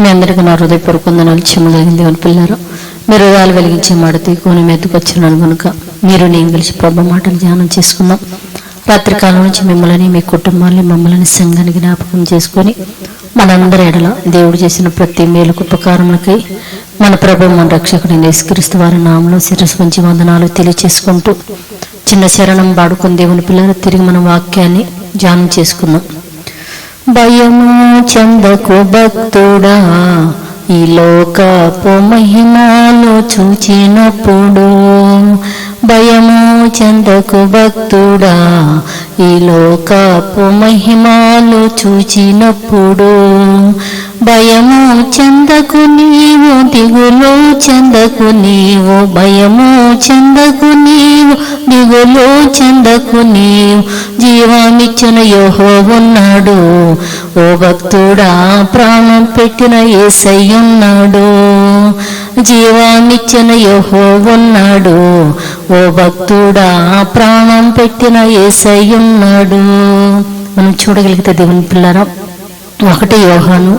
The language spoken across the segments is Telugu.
మీ అందరికీ నా హృదయపూర్వక వందనాలు చెమ్మగలిగిన దేవుని పిల్లారు మీరు హృదయాలు వెలిగించే మాట తీకొని మెతుకు వచ్చినాను కనుక మీరు నేను కలిసి ప్రభు మాటలు ధ్యానం చేసుకుందాం. రాత్రికాలం నుంచి మిమ్మల్ని మీ కుటుంబాన్ని మమ్మల్ని సంఘాన్ని జ్ఞాపకం చేసుకొని మనందరి ఎడల దేవుడు చేసిన ప్రతి మేలుకు ఉపకారములకై మన ప్రభు మన రక్షకుడి నిస్కరిస్తూ వారి నామంలో శిరస్సు మంచి వందనాలు తెలియచేసుకుంటూ చిన్న శరణం పాడుకుని దేవుని పిల్లలు తిరిగి మన వాక్యాన్ని ధ్యానం చేసుకుందాం. భయము చందకు భక్తుడా ఈ లోకపు మహిమాలు చూచినప్పుడు భయము చందకు భక్తుడా ఈ లోకపు మహిమాలు చూచినప్పుడు భయము చందకు నీవు దిగులు చందకు నీవు భయము చందకు దిగులు చెందకు నీవు. జీవామిచ్చిన యోహో ఉన్నాడు ఓ భక్తుడా ప్రాణం పెట్టిన ఏసయ్యున్నాడు. జీవామిచ్చిన యోహో ఉన్నాడు ఓ భక్తుడా ప్రాణం పెట్టిన ఏసయ్యున్నాడు. మనం చూడగలిగితే దేవుని పిల్లరా ఒకటి యోహాను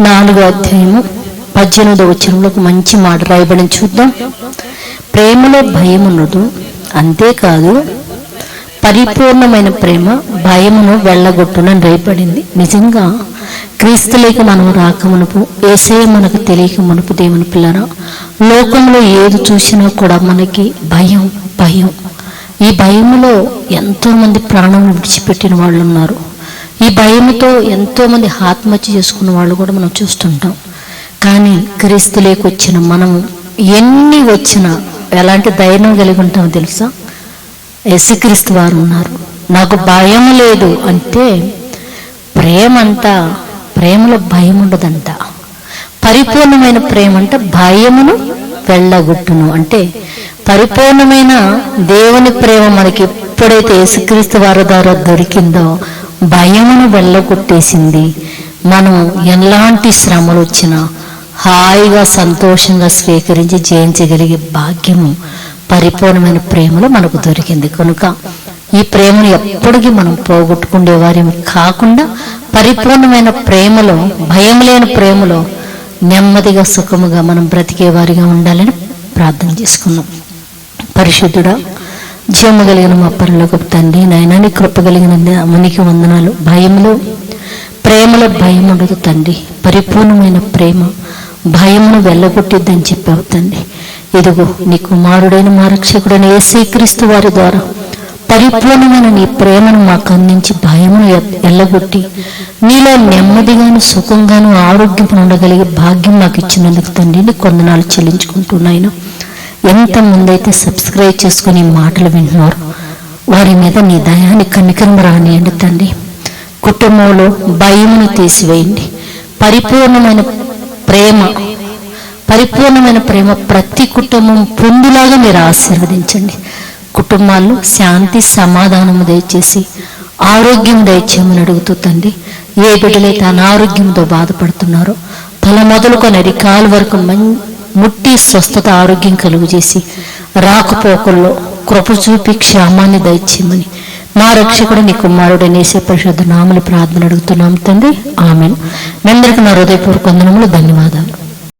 నాలుగో అధ్యాయము పద్దెనిమిదో వచ్చినంలో ఒక మంచి మాట రాయబడిన చూద్దాం. ప్రేమలో భయం ఉన్నదు అంతేకాదు పరిపూర్ణమైన ప్రేమ భయమును వెళ్ళగొట్టునని రేపడింది నిజంగా క్రీస్తులేక మనం రాకమునుపు ఏసే మనకు తెలియక మునుపు దేవుని పిల్లరా లోకంలో ఏది చూసినా కూడా మనకి భయం భయం. ఈ భయములో ఎంతోమంది ప్రాణం విడిచిపెట్టిన వాళ్ళు ఉన్నారు ఈ భయముతో ఎంతోమంది ఆత్మహత్య చేసుకున్న వాళ్ళు కూడా మనం చూస్తుంటాం. కానీ క్రీస్తులేకి వచ్చిన మనము ఎన్ని వచ్చినా ఎలాంటి ధైర్యం కలిగి ఉంటామో తెలుసా? యేసుక్రీస్తు వారు ఉన్నారు. నాకు భయం లేదు అంటే ప్రేమ అంతా ప్రేమలో భయం ఉండదంట. పరిపూర్ణమైన ప్రేమ అంటే భయమును వెళ్ళగొట్టును. అంటే పరిపూర్ణమైన దేవుని ప్రేమ మనకి ఎప్పుడైతే యేసుక్రీస్తు వారి ద్వారా దొరికిందో భయమును వెళ్ళగొట్టేసింది. మనం ఎలాంటి శ్రమలు వచ్చినా హాయిగా సంతోషంగా స్వీకరించి జయించగలిగే భాగ్యము పరిపూర్ణమైన ప్రేమలో మనకు దొరికింది. కనుక ఈ ప్రేమను ఎప్పటికీ మనం పోగొట్టుకునే వారిని కాకుండా పరిపూర్ణమైన ప్రేమలో భయం లేని ప్రేమలో నెమ్మదిగా సుఖముగా మనం బ్రతికే వారిగా ఉండాలని ప్రార్థన చేసుకున్నాం. పరిశుద్ధుడా జీవము కలిగిన మా పనులకు తండ్రి నాయన నీ కృప కలిగిన మునికి వందనాలు. భయంలో ప్రేమలో భయం ఉండదు తండ్రి. పరిపూర్ణమైన ప్రేమ భయమును వెళ్ళగొట్టిద్దని చెప్పావు తండ్రి. ఇదిగో నీ కుమారుడైన మా రక్షకుడైన యేసీక్రీస్తు వారి ద్వారా పరిపూర్ణమైన నీ ప్రేమను మాకు అందించి భయమును ఎల్లగొట్టి నీలో నెమ్మదిగాను సుఖంగాను ఆరోగ్యం ఉండగలిగే భాగ్యం మాకు ఇచ్చినందుకు తండ్రి కొందనాలు చెల్లించుకుంటున్నాయను ఎంతమంది ముందైతే సబ్స్క్రైబ్ చేసుకుని మాటలు వింటున్నారు వారి మీద నీ దయాన్ని కనికరం రానియండి తండ్రి. కుటుంబంలో భయమును తీసివేయండి. పరిపూర్ణమైన ప్రేమ పరిపూర్ణమైన ప్రేమ ప్రతి కుటుంబం పొందులాగా మీరు ఆశీర్వదించండి. కుటుంబాల్లో శాంతి సమాధానము దయచేసి ఆరోగ్యం దయచేయమని అడుగుతూ తండ్రి ఏ బిడ్డలైతే అనారోగ్యంతో బాధపడుతున్నారో తల మొదలుకొని అరికాల వరకు మం ముట్టి స్వస్థత ఆరోగ్యం కలుగు చేసి రాకపోకల్లో కృప చూపి క్షేమాన్ని దయచేయమని మా రక్షకుడు నీ కుమారుడు నేసే పరిశుద్ధ నామలు ప్రార్థన అడుగుతున్నాం తండ్రి. ఆమెను. మీ అందరికీ నా హృదయపూర్వక వందనములు ధన్యవాదాలు.